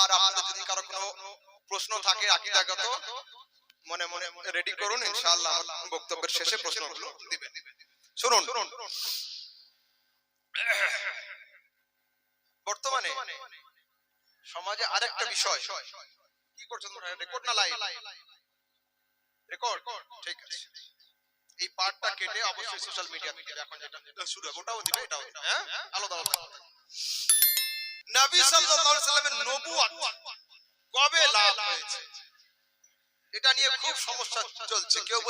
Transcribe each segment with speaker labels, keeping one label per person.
Speaker 1: আর আপনাদের যদি কারও কোনো প্রশ্ন থাকে আকিদাগত, মনে মনে রেডি করুন, ইনশাআল্লাহ বক্তব্যের শেষে প্রশ্নগুলো দিবেন। শুনুন। বর্তমানে সমাজে আরেকটা বিষয়। কি করছ তোমরা রেকর্ড না লাইভ রেকর্ড ঠিক আছে। এই পার্টটা কেটে অবশ্যই সোশ্যাল মিডিয়াতে দিবে এখন যেটা শুরু হবে, ওটাও দিবে, এটাও হ্যাঁ? আলাদা আলাদা। নবী সাল্লামের কবে লাভ হয়েছে? এটা নিয়ে খুব সমস্যা চলছে। কেউ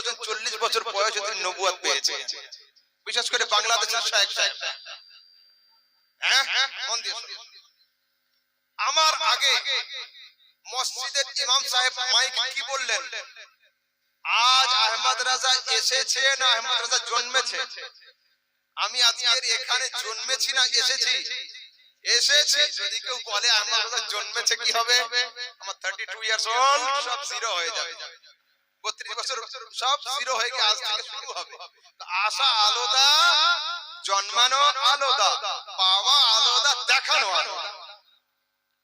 Speaker 1: বছর বয়সে তিনি পেয়েছে বিশেষ করে বাংলাদেশের হ্যাঁ? আমার আগে মসজিদের ইমাম সাহেব মাইক কি বললেন? আজ আহমদ রাজা এসেছে না আহমদ রাজা জন্মেছে? আমি আজকের এখানে জন্মেছি না এসেছি? এসেছি। যদি কেউ বলে আহমদ রাজা জন্মেছে কি হবে? আমার থার্টি টু ইয়ার্স ওল্ড সব জিরো হয়ে যাবে। বত্রিশ বছর, সব জিরো হয়ে গিয়ে আজ থেকে শুরু হবে। আশা আলাদা, জন্মানো আলাদা, পাওয়া আলাদা, দেখানো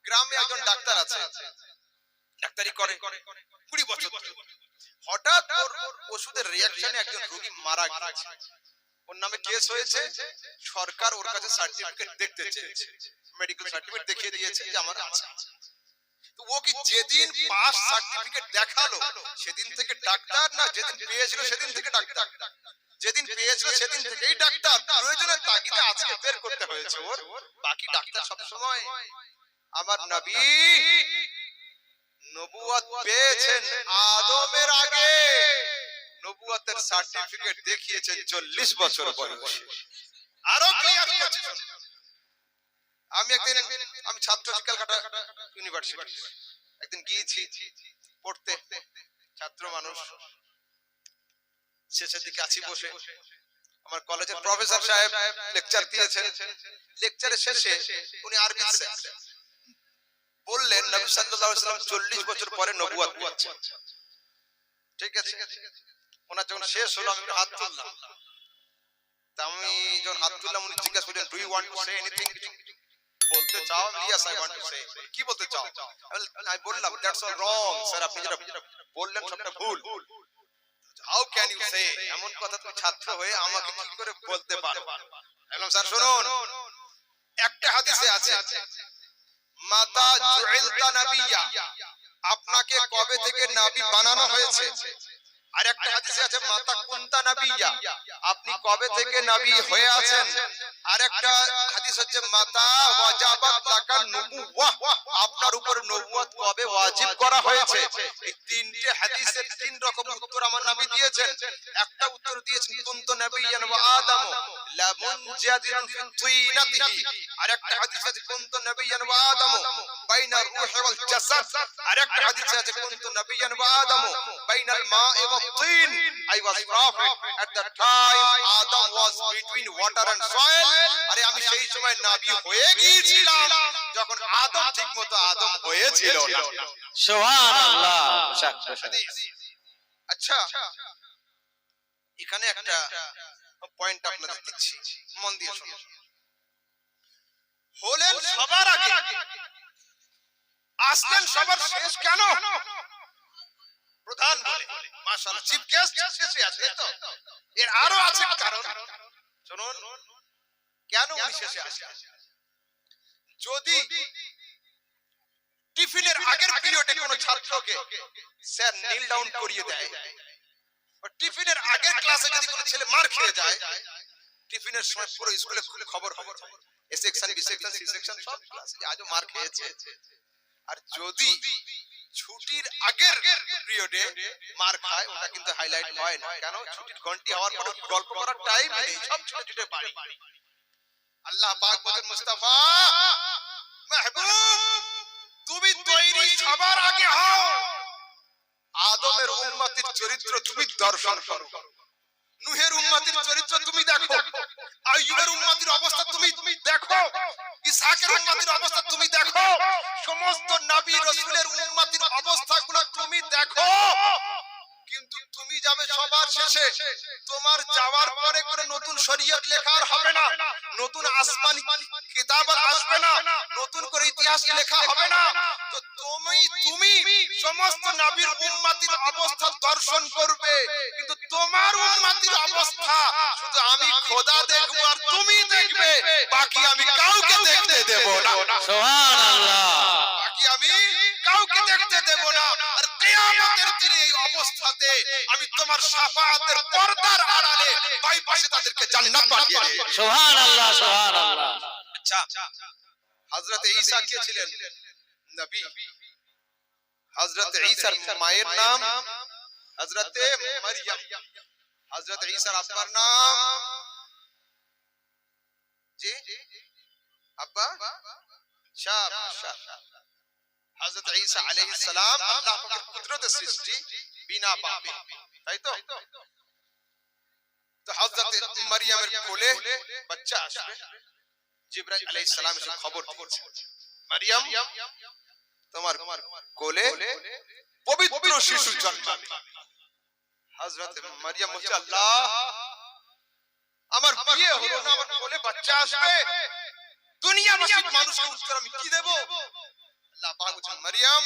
Speaker 1: গ্রামে একজন ডাক্তার আছে। ডাক্তারি করে। কুড়ি বছর হঠাৎ ওর ওষুধের রিয়াকশনে একজন রোগী মারা গেছে ওর নামে কেস হয়েছে। সরকার ওর কাছে সার্টিফিকেট দেখতে চেয়েছে। মেডিকেল সার্টিফিকেট দেখিয়ে দিয়েছে যে আমার আছে। ও কি যেদিন পাস সার্টিফিকেট দেখাল সেদিন থেকে ডাক্তার না যেদিন পেয়েছিল সেদিন থেকে ডাক্তার। যেদিন পেয়েছিল সেদিন থেকেই ডাক্তার। প্রয়োজনের তাগিদে আজকে বের করতে হয়েছে ওর। বাকি ডাক্তার সব সময় আমার নবী। নবুয়ত পেয়েছেন আদমের আগে। নবুয়তের সার্টিফিকেট দেখিয়েছেন চল্লিশ বছর বয়সে। আরও ক্লিয়ার করছি শুনুন। আমি একদিন আমি ছাত্র শিক্ষালকাটা ইউনিভার্সিটি একদিন গিয়েছি পড়তে। ছাত্র মানুষ। শেষের দিকে আছি বসে। আমার কলেজের প্রফেসর সাহেব লেকচার দিয়েছেন। লেকচারের শেষে উনি আরবি বললেন নবী সাল্লাল্লাহু আলাইহি সাল্লাম 40 বছর পরে নবুয়ত পেয়েছেন ঠিক আছে? ওনার যখন শেষ হলো আমি হাত তুললাম। তা আমি যখন হাত তুললাম উনি জিজ্ঞাসা করলেন do you want to say anything বলতে চাও yes I want to say. কি বলতে চাও? আমি বললাম দ্যাটস অল রং স্যার আপনি যেটা বললেন সবটা ভুল। হাউ ক্যান ইউ সে এমন কথা তুমি ছাত্র হয়ে আমাকে কি করে বলতে পারো? বললাম স্যার শুনুন। একটা হাদিসে আছে মাতা জুইলতা নবিয়া। আপনাকে কবে থেকে নাবি বানানো হয়েছে? আর একটা হাদিসে আছে মাতা কুন্তা নবিয়া। আপনি কবে থেকে নবী হয়ে আছেন? আর একটা হাদিস হচ্ছে মাতা ওয়াজাবাত লাকা নবুওয়া। আপনার উপর নবুয়ত কবে ওয়াজিব করা হয়েছে? এই তিনটে হাদিসের তিন রকম উত্তর আমার নবী দিয়েছেন। একটা উত্তর দিয়েছেন কুন্ত নবিয়ান ওয়া আদম। লা মুনজাদিরুন ফি তুইনাতিহি আর একটা হাদিস আছে কুন্ত নবিয়ান ওয়া আদম। বাইনা রূহি ওয়াল জাসাদ। আর একটা হাদিস আছে কুন্ত নবিয়ান ওয়া আদম বাইনাল মা'i ওয়াত তিন। I was prophet at the time Adam was between water and soil আরে আমি সেই সময় নবী হয়ে গিয়েছিলাম। যখন আদম ঠিকমতো আদম হয়েছিল না।
Speaker 2: সুবহানাল্লাহ।
Speaker 1: হাদিস। আচ্ছা এখানে একটা পয়েন্ট আপনাদের দিচ্ছি। মন দিয়ে শুনুন হলেন সবার আগে। আসলেন সবার শেষ কেন? প্রধান বলে মাশাআল্লাহ চিফ গেস্ট শেষে আছে তো? এর আরও আছে কারণ। শুনুন কেন উনি শেষে যদি টিফিনের আগের পিরিয়ডে কোনো ছাত্রকে স্যার নীল ডাউন করিয়ে দেয়। টিফিনের আগের ক্লাসে যদি কোনো ছেলে মার খেয়ে যায় টিফিনের সময় পুরো স্কুলে খুলে খবর খবর A section B section C section সব ক্লাসে আজও মার খেয়েছে। আর যদি ছুটির আগের পিরিয়ডে মার খায় ওটা কিন্তু হাইলাইট হয় না। কেন? ছুটির ঘন্টি হওয়ার পর গল্প করার টাইম নেই সব ছুটে ছুটে বাড়ি। আল্লাহ পাক বলেন মুস্তাফা মাহবুব তুমি তৈরি সবার আগে হও। আদমের উম্মতির চরিত্র তুমি দর্শন করো। নুহের উম্মতির চরিত্র তুমি দেখো। আইয়ুবের উম্মতির অবস্থা তুমি তুমি দেখো। ইসহাকের উম্মতির অবস্থা তুমি দেখো। সমস্ত নবী রাসূলের উম্মতির অবস্থাগুলো তুমি দেখো। কিন্তু তুমি যাবে সবার শেষে। তোমার যাওয়ার পরে করে নতুন শরীয়ত লেখা আর হবে না। নতুন আসমানি কিতাব আর আসবে না। নতুন করে ইতিহাস লেখা হবে না। তো তুমি তুমি সমস্ত নবীর উম্মতির অবস্থা দর্শন করবে। কিন্তু তোমার উম্মতির অবস্থা শুধু আমি খোদা দেখব আর তুমি দেখবে। বাকি আমি কাউকে দেখতে দেব না।
Speaker 2: সুবহানাল্লাহ।
Speaker 1: দেখতে দেব না। আর কিয়ামতের দিনে এই অবস্থাতে আমি তোমার শাফাআতের পর্দার আড়ালে বাইপাসে তাদেরকে জান্নাত পাঠিয়ে দেব।
Speaker 2: সুবহানাল্লাহ সুবহানাল্লাহ।
Speaker 1: আচ্ছা হযরত ঈসা কে ছিলেন? নবী। হযরত ঈসার মায়ের নাম হযরত মারিয়াম। হযরত ঈসার আব্বার নাম। জি আব্বা? শাব শাব হযরত ঈসা আলাইহিস সালাম আল্লাহ পাকের কুদরতের সৃষ্টি বিনা পাপে তাই তো? তো? হযরত মারিয়ামের কোলে বাচ্চা আসবে। জিব্রাইল আলাইহিস সালাম এসে খবর দিয়েছে মারিয়াম তোমার কোলে পবিত্র শিশু জন্মাবে। হযরত মারিয়াম বলছে আল্লাহ আমার বিয়ে হলো না আমার কোলে বাচ্চা আসবে? দুনিয়াবাসীর মানুষকে উত্তর আমি কি দেব? মারিয়াম,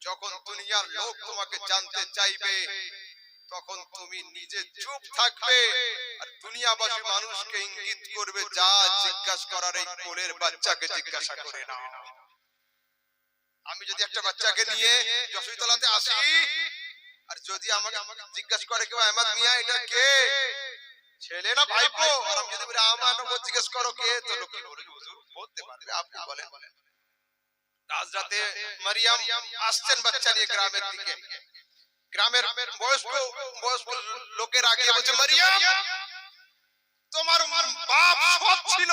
Speaker 1: যখন দুনিয়ার লোক তোমাকে জানতে চাইবে, তখন তুমি নিজে চুপ থাকবে আর দুনিয়াবাসী মানুষকে ইঙ্গিত করবে, যা জিজ্ঞাসা করার এই কোলের বাচ্চাকে জিজ্ঞাসা করে না আমি যদি একটা বাচ্চাকে নিয়ে যশোরতলাতে আসি, আর যদি আমাকে আমাকে জিজ্ঞাসা করে কেউ, আহমদ মিয়া, এটা কে? ছেলে না ভাইপো? আর আমি যদি বলি আমার জিজ্ঞেস করো কে? তো লোক বলবে, হুজুর, বলতে পারবে। আপনি বলেন। আজ রাতে মারিয়াম আসছেন বাচ্চা নিয়ে গ্রামের দিকে। গ্রামের বয়স্ক বয়স্ক লোকের আগে বলছে মারিয়াম তোমার বাপ সৎ ছিল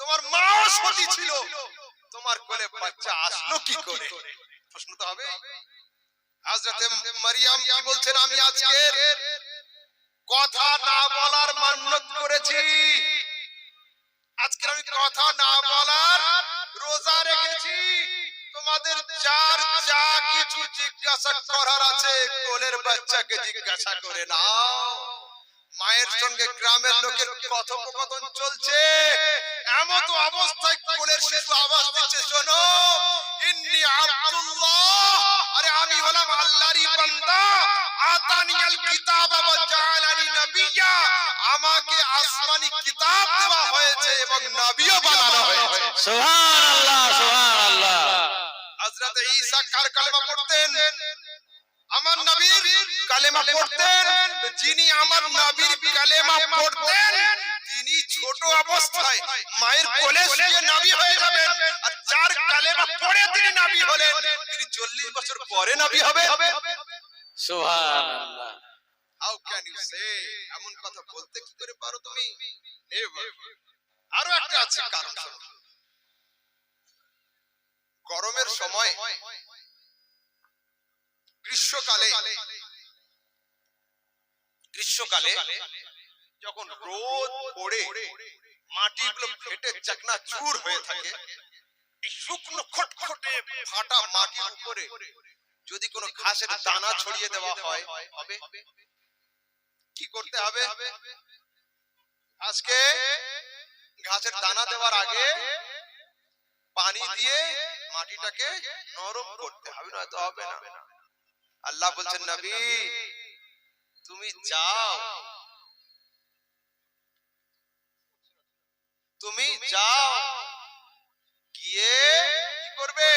Speaker 1: তোমার মাও সতী ছিল। তোমার কোলে বাচ্চা আসলো কি করে? প্রশ্ন তো হবে। হযরতে মারিয়াম কি বলছেন? আমি আজকে কথা না বলার মান্যত করেছি। যার যা কিছু জিজ্ঞাসা করার আছে, কোলের বাচ্চাকে জিজ্ঞাসা করে নাও। মায়ের সঙ্গে গ্রামের লোকের কথোপকথন চলছে। এমন তো অবস্থায় কোলের শিশু আওয়াজ দিচ্ছে, শোনো, ইন্নি আব্দুল্লাহ, আরে আমি হলাম আল্লাহরই বান্দা। আতানিয়াল কিতাব ওয়া জাআলানি নাবিয়্যা আমাকে আসমানি কিতাব দেওয়া হয়েছে এবং নবীও বানানো হয়েছে।
Speaker 2: সুবহানাল্লাহ সুবহানাল্লাহ।
Speaker 1: হযরত ঈসা কার কালেমা পড়তেন? আমার নবীর কালেমা পড়তেন। যিনি আমার নবীর কালেমা পড়তেন তিনি ছোট অবস্থায় মায়ের কোলে শুয়ে নবী হয়ে যাবেন। আর যার কালেমা পড়ে তিনি নবী হলেন। তিনি 40 বছর পরে নবী হবে।
Speaker 2: সুবহানাল্লাহ।
Speaker 1: হাউ ক্যান ইউ সে এমন কথা বলতে কি করে পারো তুমি? নেভার আরও একটা আছে কারণ গরমের সময় গ্রীষ্মকালে গ্রীষ্মকালে যখন রোদ পড়ে, মাটিগুলো ফেটে চাকনা চুর হয়ে থাকে, এই শুকনো খটখটে ফাটা মাটির উপরে যদি কোনো ঘাসের দানা ছড়িয়ে দেওয়া হয়, হবে। কি করতে হবে? আজকে ঘাসের দানা দেওয়ার আগে পানি দিয়ে মাটিটাকে নরম করতে হবে না তো হবে না। আল্লাহ বলছেন, নবী তুমি যাও। তুমি যাও। গিয়ে কি করবে?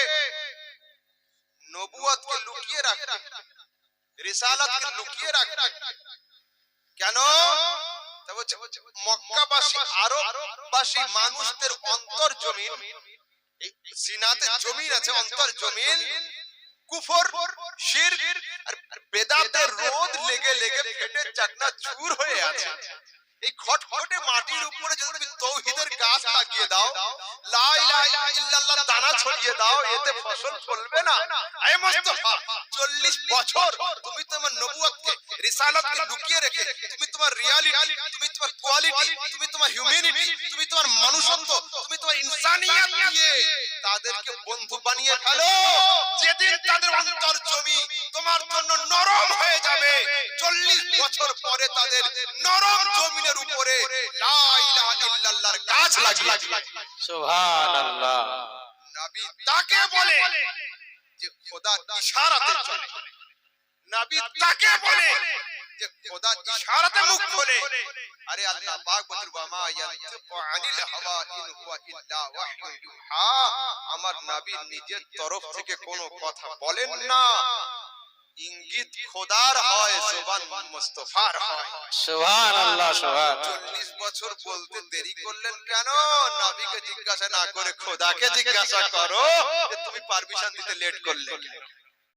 Speaker 1: নবুয়তকে লুকিয়ে রাখবে। রিসালাতকে লুকিয়ে রাখবে। কেন? মক্কাবাসী, আরববাসী মানুষদের অন্তর জমিন সিনাতে জমিন আছে, অন্তর জমিন। কুফর শিরক আর বেদাতের রোদ লেগে লেগে ফেটে চাকনা চুর হয়ে আছে। এই খটখটে মাটির উপরে যদি তুমি তৌহিদের গাছ লাগিয়ে দাও লা ইলাহা ইল্লাল্লাহ দানা ছড়িয়ে দাও, এতে ফসল ফলবে না। এ মুস্তাফা 40 বছর তুমি তোমার নবুয়তকে রিসালাতকে লুকিয়ে রেখে তুমি তোমার রিয়ালিটি, তুমি তোমার কোয়ালিটি, তুমি তোমার হিউম্যানিটি, তুমি তোমার মানুষত্ব তুমি তোমার ইনসানিয়াত দিয়ে তাদেরকে বন্ধু বানিয়ে ফেলো। যেদিন তাদের অন্তর জমি তোমার জন্য নরম হয়ে যাবে চল্লিশ বছর পরে তাদের নরম জমিনের উপরে গাছ লাগিয়ে
Speaker 2: সুবহানাল্লাহ।
Speaker 1: নাবি তাকে বলে যে খোদা ইশারাতে চলে। নাবি তাকে বলে খোদা ইশারাতে মুখ খোলে। আরে আল্লাহ পাক বলেন ওয়ামা ইয়ানতিকু আনিল হাওয়া ইন হুয়া ইল্লা ওয়াহয়ুন ইউহা। আমার নবী নিজের তরফ থেকে কোনো কথা বলেন না। ইঙ্গিত খোদার হয় মুস্তাফার হয়।
Speaker 2: সুবহান
Speaker 1: বছর বলতে দেরি করলেন কেন? নবীকে জিজ্ঞাসা না করে খোদাকে জিজ্ঞাসা করো যে তুমি পারমিশন দিতে লেট করলে কেন?